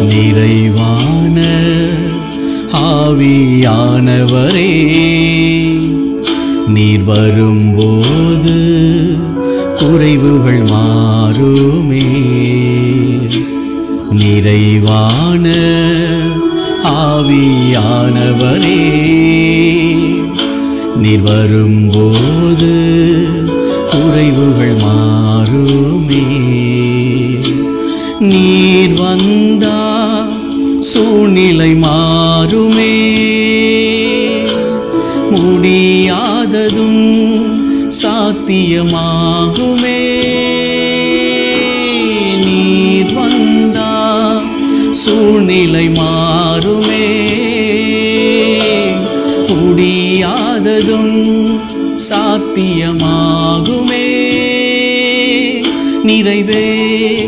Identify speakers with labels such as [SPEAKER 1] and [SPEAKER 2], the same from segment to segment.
[SPEAKER 1] நிறைவான ஆவியானவரே. நீர் வரும்போது குறைவுகள் மாறுமே. நிறைவான ஆவியானவரே. நீர் வரும்போது குறைவுகள் சூழ்நிலை மாறுமே. முடியாததும் சாத்தியமாகுமே. நீர் வந்தா சூழ்நிலை மாறுமே. முடியாததும் சாத்தியமாகுமே. நிறைவே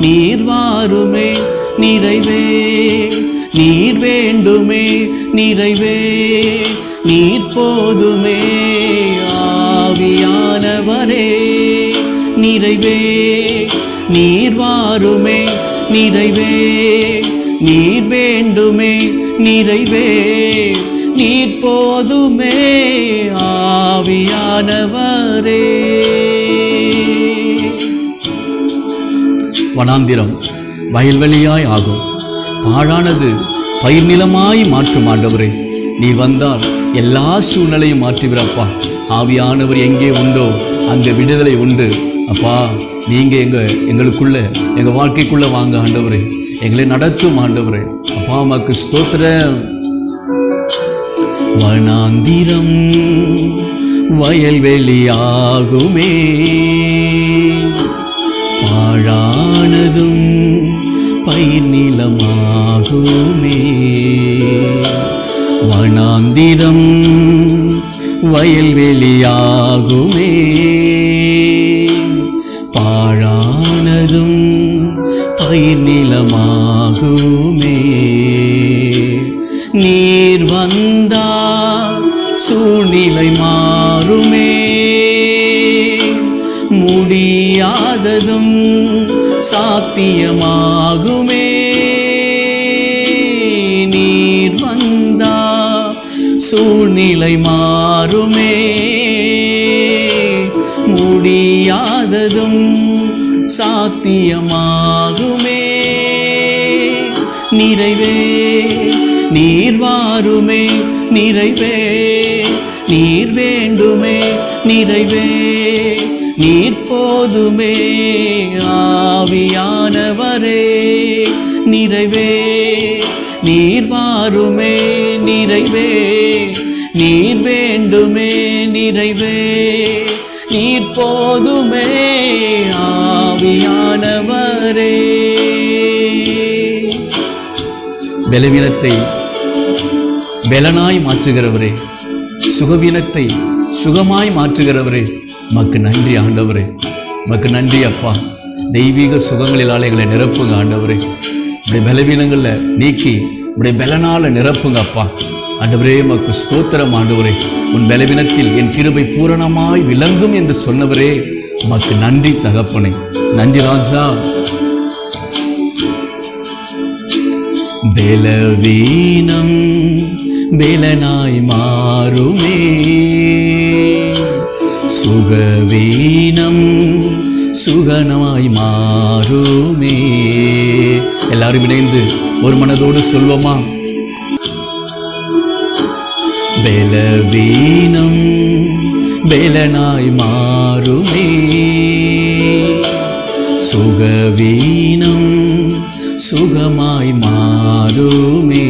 [SPEAKER 1] நீர் வாருமே. நிறைவே. நீர் வேண்டுமே நிறைவே. நீர் போதுமே ஆவியானவரே. நிறைவே. நீர் வாருமே நிறைவே. நீர் வேண்டுமே நிறைவே. நீர் போதுமே ஆவியானவரே. வனாந்திரம். வயல்வெளியாய் ஆகும். பாழானது பயிர் நிலமாய் மாற்றும் ஆண்டவரே. நீ வந்தால் எல்லா சூழ்நிலையும் மாற்றிவிடப்பா ஆவியானவர் எங்கே உண்டோ அங்கே விடுதலை உண்டு. அப்பா நீங்கள் எங்கள் எங்களுக்குள்ள எங்கள் வாழ்க்கைக்குள்ளே வாங்க ஆண்டவரே. எங்களை நடத்தும் ஆண்டவரே. அப்பா அம்மாக்கு ஸ்தோத்திர வனாந்திரம் வயல்வெளியாகுமே. பாழானதும் பயிர் நிலமாகுமே. வனாந்திரம் வயல்வெளியாகுமே பாழானதும் பயிர் நிலமாகுமே. நீர் வந்தா சூழ்நிலை மாறுமே. முடியாததும் சாத்தியமாகுமே. நீர் வந்தா சூழ்நிலை மாறுமே. முடியாததும் சாத்தியமாகுமே. நிறைவே நீர் வாருமே நிறைவே. நீர் வேண்டுமே நிறைவே. நீர் போதுமே ஆவியானவரே. நிறைவே நீர் வாருமே நிறைவே. நீர் வேண்டுமே நிறைவே. நீர் போதுமே ஆவியானவரே. பலவீனத்தை பலனாய் மாற்றுகிறவரே. சுகவீனத்தை சுகமாய் மாற்றுகிறவரே. மக்கு நன்றி ஆண்டவரே. மக்கு நன்றி அப்பா. தெய்வீக சுகங்களிலால் எங்களை நிரப்புங்க ஆண்டவரே. இப்படி பலவீனங்களில் நீக்கி இப்படி பலனால் நிரப்புங்க அப்பா. ஆண்டவரே மக்கு ஸ்தோத்திரம் ஆண்டவரே. உன் பலவீனத்தில் என் கிருபை பூரணமாய் விளங்கும் என்று சொன்னவரே. மக்கு நன்றி தகப்பனை. நன்றி ராஜா. பலவீனம் பலனாய் மாறுமே. சுகவீனம் சுகனமாய் மாறுமே. எல்லாரும் இணைந்து ஒரு மனதோடு சொல்வோமா? பலவீனம் பலனாய் மாறுமே. சுகவீனம் சுகமாய் மாறுமே.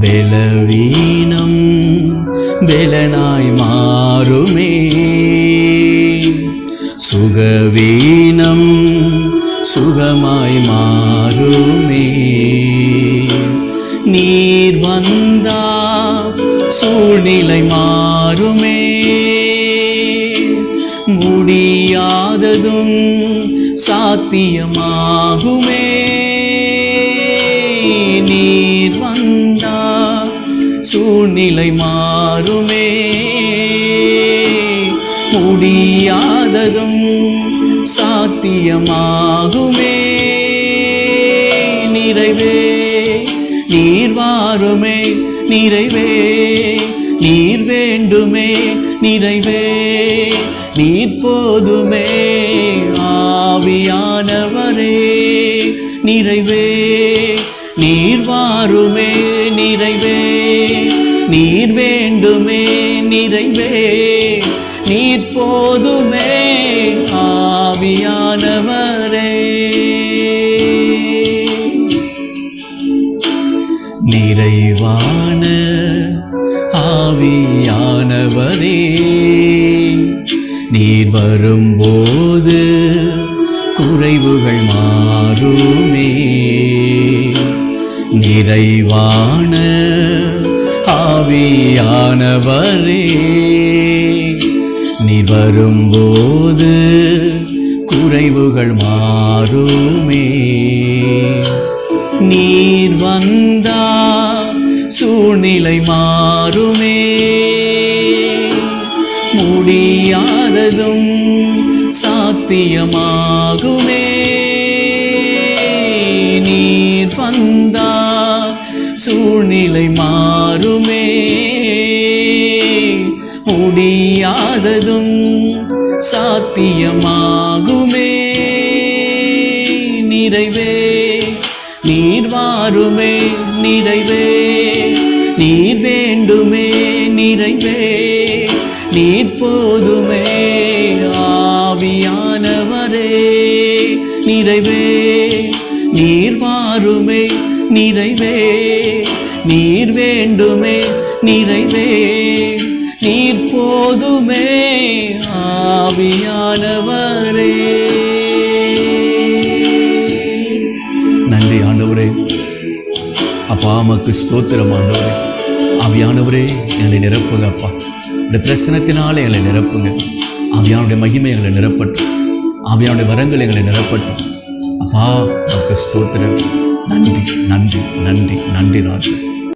[SPEAKER 1] பலவீனம் வேலனாய் மாறுமே. சுகவீனம் சுகமாய் மாறுமே. நீர் வந்தா சூழ்நிலை மாறுமே. முடியாததும் சாத்தியமாகுமே. நீர் வந்தா சூழ்நிலை மாறுமே. முடியாததும் சாத்தியமாகுமே. நிறைவே நீர் வாருமே நிறைவே. நீர் வேண்டுமே நிறைவே. நீர் போதுமே ஆவியானவரே. நிறைவே நீர் வாருமே நிறைவே. நீர் வேண்டுமே நிறைவே. நீர் போதுமே ஆவியானவரே. நிறைவான ஆவியானவரே. நீர் வரும்போது குறைவுகள் மாறுமே. நிறைவான ஆவியானவரே. நீ வரும்போது குறைவுகள் மாறுமே. நீர் வந்தா சூழ்நிலை மாறுமே. முடியாததும் சாத்தியமாகுமே. நீர் வந்தா முடியாததும் சாத்தியமாகுமே. நிறைவே நீர் வாருமே நிறைவே. நீர் வேண்டுமே நிறைவே. நீர் போதுமே ஆவியானவரே. நிறைவே நீர் வாருமே நிறைவே. நீர் வேண்டுமே நிறைவே. நீர் போதுமே ஆவியானவரே. நன்றி ஆண்டவரே. அப்பா அம்மாக்கு ஸ்தோத்திரம் ஆண்டவரே. ஆவியானவரே எங்களை நிரப்புங்க அப்பா. இந்த பிரசனத்தினால எங்களை நிரப்புங்க. ஆவியானுடைய மகிமை எங்களை நிரப்பட்டும். ஆவியானுடைய வரங்கள் எங்களை நிரப்பட்டும். அப்பா உமக்கு ஸ்தோத்திரம். நன்றி நன்றி நன்றி நன்றி ராஜா.